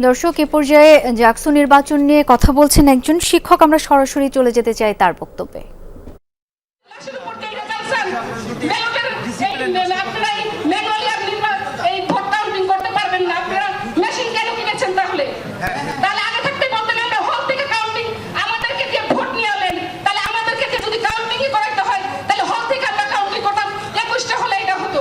দর্শক, এ পর্যায়ে জাকসু নির্বাচন নিয়ে কথা বলছেন একজন শিক্ষক। আমরা সরাসরি চলে যেতে চাই তার বক্তব্যে লাশের উপর দিয়ে এটা চালছেন। ব্যালটের এই আপনারা এই ম্যানুয়ালি নির্বা- এই ভোট কাউন্টিং করতে পারবেন না। আপনারা মেশিন কেন কিনেছেন তাহলে? তাহলে আগে থাকতেই বলতেন আমরা হল থেকে কাউন্টিং আমাদেরকে দিয়ে ভোট নিয়ে এলেন। তাহলে আমাদেরকে দিয়ে যদি কাউন্টিংই করাইতে হয়, তাহলে হল থেকে আমরা কাউন্টিং করতাম। একুশটা হলে এটা হতো।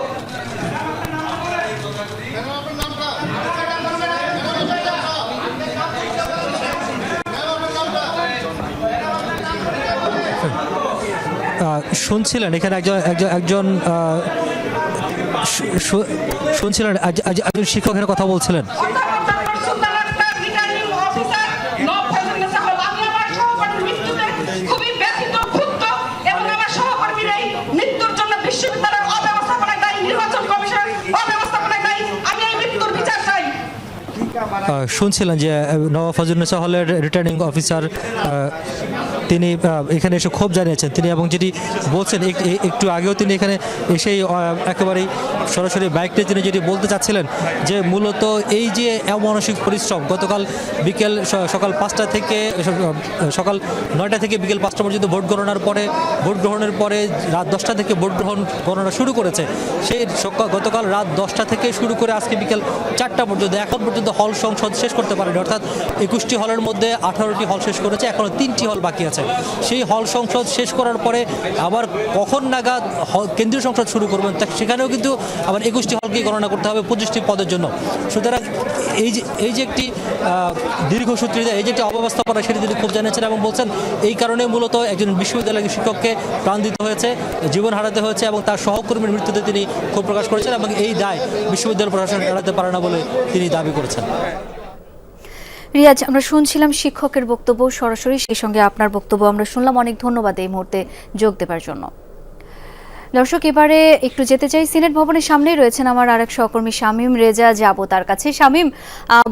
আহ, শুনছিলেন এখানে একজন একজন একজন আহ, শু- শু- শুনছিলেন এক- এক- একজন শিক্ষক এখানে কথা বলছিলেন অধ্যাপক doctor Sultan Akhtar, returning officer, নব ফজলুন্নেসা হল। আমি আমার সহকর্মীর মৃত্যুতে খুবই ব্যথিত, ক্ষুব্ধ এবং আমার সহকর্মীর এই মৃত্যুর জন্য বিশ্ববিদ্যালয়ের অব্যবস্থাপনায় দায়ী, নির্বাচন কমিশনের একজন দায়ী। আমি এই মৃত্যুর বিচার কথা বলছিলেন। শুনছিলেন যে ফজলুন্নেসা হলের রিটার্নিং অফিসার তিনি এখানে এসে ক্ষোভ জানিয়েছেন। তিনি এবং যেটি বলছেন একটু আগেও তিনি এখানে এসেই একেবারেই সরাসরি বাইকটা তিনি যেটি বলতে চাচ্ছিলেন যে মূলত এই যে অমানসিক পরিশ্রম, গতকাল বিকেল সকাল পাঁচটা থেকে সকাল নয়টা থেকে বিকেল পাঁচটা পর্যন্ত ভোট গণনার পরে, ভোট গ্রহণের পরে রাত দশটা থেকে ভোট গ্রহণ গণনা শুরু করেছে। সেই গতকাল রাত দশটা থেকে শুরু করে আজকে বিকেল চারটা পর্যন্ত, এখন পর্যন্ত হল সংসদ শেষ করতে পারেনি। অর্থাৎ একুশটি হলের মধ্যে আঠারোটি হল শেষ করেছে এখনও তিনটি হল বাকি আছে। সেই হল সংসদ শেষ করার পরে আবার কখন নাগাদ কেন্দ্রীয় সংসদ শুরু করবেন তা সেখানেও কিন্তু আবার একুশটি হলকে গণনা করতে হবে পঁচিশটি পদের জন্য। সুতরাং এই যে এই যে একটি দীর্ঘসূত্রিতা এই যে একটি অব্যবস্থাপনা সেটি তিনি খুব জানিয়েছেন এবং বলছেন, এই কারণে মূলত একজন বিশ্ববিদ্যালয়ের শিক্ষককে প্রাণ দিতে হয়েছে, জীবন হারাতে হয়েছে এবং তার সহকর্মীর মৃত্যুতে তিনি ক্ষোভ প্রকাশ করেছেন এবং এই দায় বিশ্ববিদ্যালয় প্রশাসন এড়াতে পারে না বলে তিনি দাবি করেছেন। রিয়াজ, আমরা শুনছিলাম শিক্ষকের বক্তব্য, সরাসরি সেই সঙ্গে আপনার বক্তব্য। আমরা শুনলাম, অনেক ধন্যবাদ এই মুহূর্তে যোগ দেবার জন্য। দর্শক, এবারে একটু যেতে চাই। সিনেট ভবনের সামনেই রয়েছেন আমার আরেক সহকর্মী শামীম রেজা যাব তার কাছে। শামীম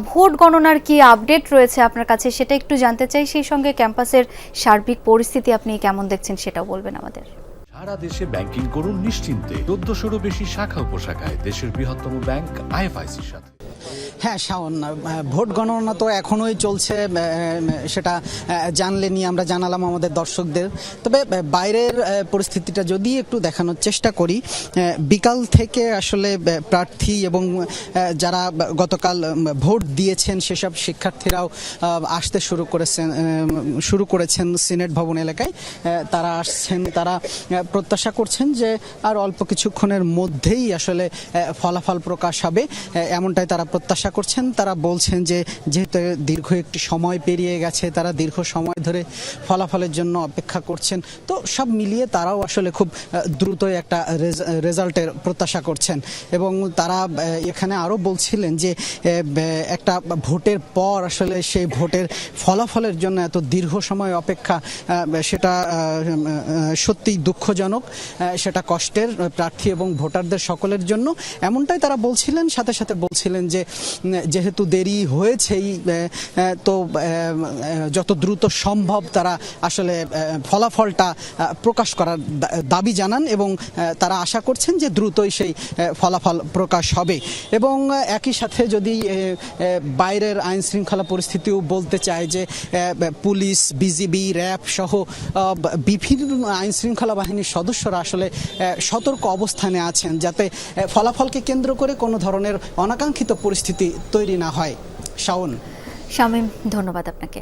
ভোট গণনার কি আপডেট রয়েছে আপনার কাছে সেটা একটু জানতে চাই। সেই সঙ্গে ক্যাম্পাসের সার্বিক পরিস্থিতি আপনি কেমন দেখছেন সেটাও বলবেন আমাদের। সারা দেশে ব্যাংকিং করুন নিশ্চিন্তে। চোদ্দশোরও বেশি শাখা উপশাখায় দেশের বৃহত্তম ব্যাংক আইএফআইসির সাথে। হ্যাঁ শাওন ভোট গণনা তো এখনোই চলছে সেটা আহ, জানলেনি আমরা জানালাম আমাদের দর্শকদের। তবে বাইরের পরিস্থিতিটা যদি একটু দেখানোর চেষ্টা করি বিকাল থেকে আসলে প্রার্থী এবং যারা গতকাল ভোট দিয়েছেন সেসব শিক্ষার্থীরাও আসতে শুরু করেছেন শুরু করেছেন সিনেট ভবন এলাকায়। তারা আসছেন তারা প্রত্যাশা করছেন যে আর অল্প কিছুক্ষণের মধ্যেই আসলে ফলাফল প্রকাশ হবে। এমনটাই তারা প্রত্যাশা করছেন তারা বলছেন যে যেহেতু দীর্ঘ একটি সময় পেরিয়ে গেছে তারা দীর্ঘ সময় ধরে ফলাফলের জন্য অপেক্ষা করছেন। তো সব মিলিয়ে তারাও আসলে খুব আহ, দ্রুতই একটা রেজ- রেজাল্টের প্রত্যাশা করছেন। এবং তারা এখানে আরও বলছিলেন যে একটা ভোটের পর আসলে সেই ভোটের ফলাফলের জন্য এত দীর্ঘ সময় অপেক্ষা সেটা সত্যিই দুঃখজনক সেটা কষ্টের প্রার্থী এবং ভোটারদের সকলের জন্য। এমনটাই তারা বলছিলেন সাথে সাথে বলছিলেন যে যেহেতু দেরি হয়েছেই তো যত দ্রুত সম্ভব তারা আসলে ফলাফলটা প্রকাশ করার দাবি জানান এবং তারা আশা করছেন যে দ্রুতই সেই ফলাফল প্রকাশ হবে। এবং একই সাথে যদি বাইরের আইন শৃঙ্খলা পরিস্থিতিও বলতে চায় যে পুলিশ, বিজিবি, র্যাব সহ বিভিন্ন আইন শৃঙ্খলা বাহিনীর সদস্যরা আসলে সতর্ক অবস্থানে আছেন যাতে ফলাফলকে কেন্দ্র করে কোনো ধরনের অনাকাঙ্ক্ষিত তৈরি না হয়। শাওন। শামীম ধন্যবাদ আপনাকে।